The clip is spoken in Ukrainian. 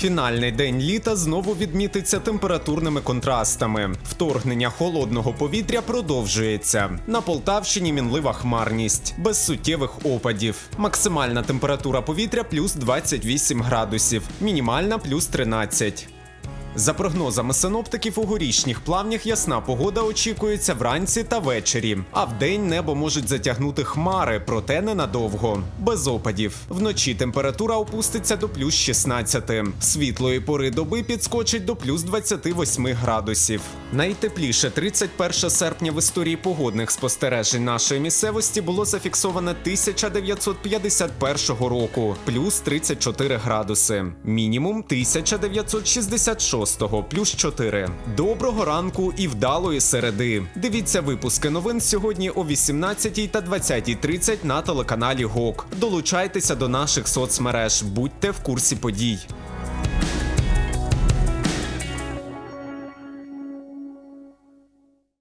Фінальний день літа знову відмітиться температурними контрастами. Вторгнення холодного повітря продовжується. На Полтавщині мінлива хмарність, без суттєвих опадів. Максимальна температура повітря плюс 28 градусів, мінімальна плюс 13. За прогнозами синоптиків, у горішніх плавнях ясна погода очікується вранці та ввечері. А вдень небо можуть затягнути хмари, проте ненадовго. Без опадів. Вночі температура опуститься до плюс 16. Світлої пори доби підскочить до плюс 28 градусів. Найтепліше 31 серпня в історії погодних спостережень нашої місцевості було зафіксоване 1951 року, плюс 34 градуси. Мінімум 1966 плюс 4. Доброго ранку і вдалої середи. Дивіться випуски новин сьогодні о 18 та 20.30 на телеканалі ГОК. Долучайтеся до наших соцмереж, будьте в курсі подій.